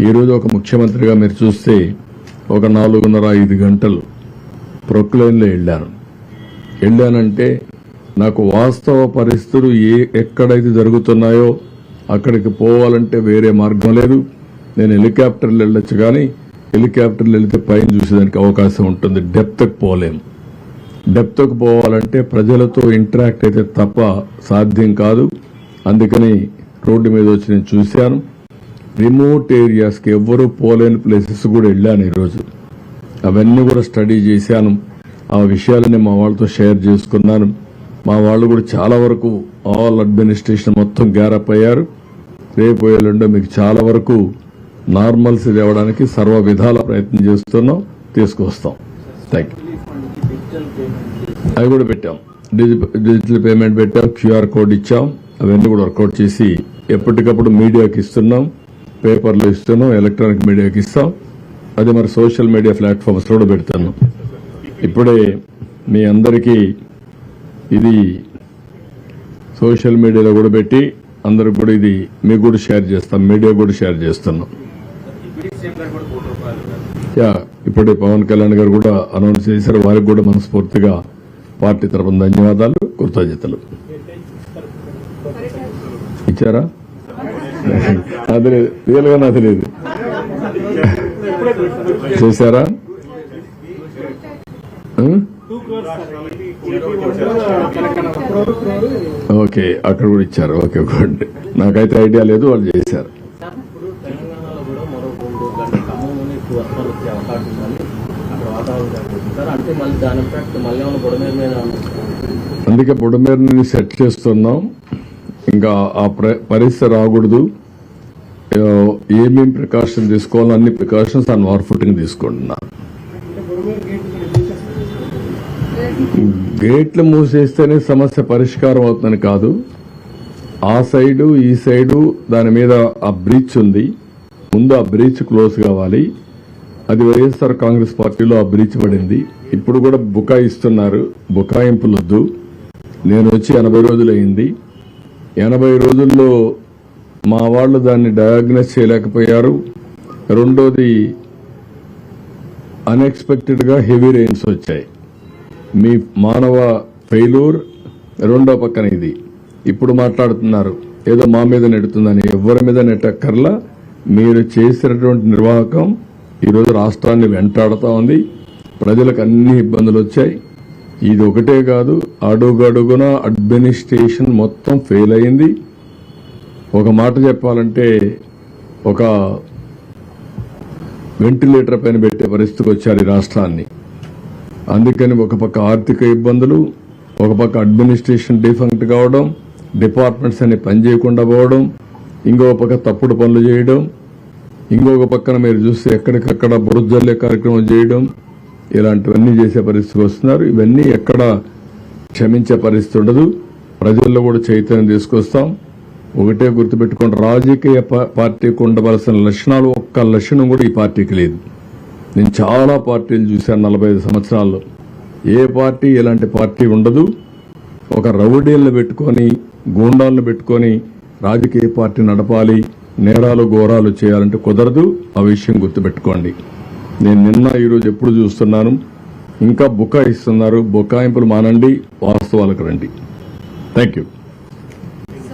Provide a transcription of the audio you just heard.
ఈరోజు ఒక ముఖ్యమంత్రిగా మీరు చూస్తే ఒక నాలుగున్నర ఐదు గంటలు ప్రొక్లైన్లో వెళ్ళాను. వెళ్ళానంటే నాకు వాస్తవ పరిస్థితులు ఏ ఎక్కడైతే జరుగుతున్నాయో అక్కడికి పోవాలంటే వేరే మార్గం లేదు. నేను హెలికాప్టర్లు వెళ్ళొచ్చు కానీ హెలికాప్టర్లు వెళితే పైన చూసేదానికి అవకాశం ఉంటుంది. డెప్త్కి పోలేము. డెప్త్కు పోవాలంటే ప్రజలతో ఇంటరాక్ట్ అయితే తప్ప సాధ్యం కాదు. అందుకని రోడ్డు మీద వచ్చి నేను చూశాను. రిమోట్ ఏరియాస్కి ఎవ్వరూ పోలేని ప్లేసెస్ కూడా వెళ్ళాను ఈరోజు. అవన్నీ కూడా స్టడీ చేశాను. ఆ విషయాలని మా వాళ్ళతో షేర్ చేసుకున్నాను. మా వాళ్ళు కూడా చాలా వరకు ఆల్ అడ్మినిస్ట్రేషన్ మొత్తం గ్యారప్ అయ్యారు. రేపు ఎల్లుండో మీకు చాలా వరకు నార్మల్స్ తేవడానికి సర్వ విధాల ప్రయత్నం చేస్తున్నాం తీసుకొస్తాం థ్యాంక్ యూ అవి కూడా పెట్టాం. డిజి- డిజిటల్ పేమెంట్ పెట్టాం క్యూఆర్ కోడ్ ఇచ్చాం. అవన్నీ కూడా వర్కౌట్ చేసి ఎప్పటికప్పుడు మీడియాకి ఇస్తున్నాం. పేపర్లు ఇస్తున్నాం ఎలక్ట్రానిక్ మీడియాకి ఇస్తాం. అది మరి సోషల్ మీడియా ప్లాట్ఫామ్స్ కూడా పెడతాను. ఇప్పుడే మీ అందరికీ ఇది సోషల్ మీడియాలో కూడా పెట్టి అందరికి కూడా ఇది మీకు కూడా షేర్ చేస్తాం మీడియా కూడా షేర్ చేస్తున్నాం యా ఇప్పుడే పవన్ కళ్యాణ్ గారు కూడా అనౌన్స్ చేశారు. వారికి కూడా మనస్ఫూర్తిగా పార్టీ తరపున ధన్యవాదాలు కృతజ్ఞతలు. ఇచ్చారా? అదలేదు రియల్గా తెలియదు చూసారా? ఓకే అక్కడ కూడా ఇచ్చారు. Okay good. నాకైతే ఐడియా లేదు వాళ్ళు చేశారు. అందుకే బుడమేరుని సెట్ చేస్తున్నాం. ఇంకా ఆ పరిస్థితి రాకూడదు. ఏమేమి ప్రికాషన్ తీసుకోవాలో అన్ని ప్రికాషన్స్ ఆ వార్ ఫుటింగ్ తీసుకుంటున్నాను గేట్లు మూసేస్తేనే సమస్య పరిష్కారం అవుతుందని కాదు. ఆ సైడు ఈ సైడు దాని మీద ఆ బ్రీచ్ ఉంది. ముందు ఆ బ్రీచ్ క్లోజ్ కావాలి. అది వైఎస్ఆర్ కాంగ్రెస్ పార్టీలో ఆ బ్రీచ్ పడింది. ఇప్పుడు కూడా బుకాయిస్తున్నారు. బుకాయింపులొద్దు. నేను వచ్చి ఎనభై రోజులైంది ఎనభై రోజుల్లో మా వాళ్ళు దాన్ని డయాగ్నోస్ చేయలేకపోయారు. రెండోది అన్ఎక్స్పెక్టెడ్గా హెవీ రెయిన్స్ వచ్చాయి. మీ మానవ ఫెయిలూర్ రెండో పక్కన ఇది. ఇప్పుడు మాట్లాడుతున్నారు. ఏదో మా మీద నెడుతుందని. ఎవరి మీద నెట్టక్కర్లా. మీరు చేసినటువంటి నిర్వాహకం ఈరోజు రాష్ట్రాన్ని వెంటాడుతూ ఉంది. ప్రజలకు అన్ని ఇబ్బందులు వచ్చాయి. ఇది ఒకటే కాదు అడుగడుగున అడ్మినిస్ట్రేషన్ మొత్తం ఫెయిల్ అయింది. ఒక మాట చెప్పాలంటే ఒక వెంటిలేటర్ పైన పెట్టే పరిస్థితికి వచ్చారు ఈ రాష్ట్రాన్ని. అందుకని ఒక పక్క ఆర్థిక ఇబ్బందులు ఒక పక్క అడ్మినిస్ట్రేషన్ డిఫంక్ట్ కావడం డిపార్ట్మెంట్స్ అన్ని పనిచేయకుండా పోవడం ఇంకొక పక్క తప్పుడు పనులు చేయడం ఇంకొక పక్కన మీరు చూస్తే ఎక్కడికక్కడ బురజల్లే కార్యక్రమం చేయడం ఇలాంటివన్నీ చేసే పరిస్థితికి వస్తున్నారు. ఇవన్నీ ఎక్కడ క్షమించే పరిస్థితి ఉండదు. ప్రజల్లో కూడా చైతన్యం తీసుకొస్తాం. ఒకటే గుర్తుపెట్టుకోండి రాజకీయ పార్టీకి ఉండవలసిన లక్షణాలు ఒక్క లక్షణం కూడా ఈ పార్టీకి లేదు. నేను చాలా పార్టీలు చూశాను నలభై ఐదు సంవత్సరాల్లో. ఏ పార్టీ ఇలాంటి పార్టీ ఉండదు. ఒక రౌడీలను పెట్టుకొని గూండాలను పెట్టుకొని రాజకీయ పార్టీ నడపాలి నేరాలు ఘోరాలు చేయాలంటే కుదరదు. ఆ విషయం గుర్తుపెట్టుకోండి. నేను నిన్న ఈరోజు ఎప్పుడు చూస్తున్నాను. ఇంకా బుకాయిస్తున్నారు. బుకాయింపులు మానండి. వాస్తవాలకు రండి. Thank you.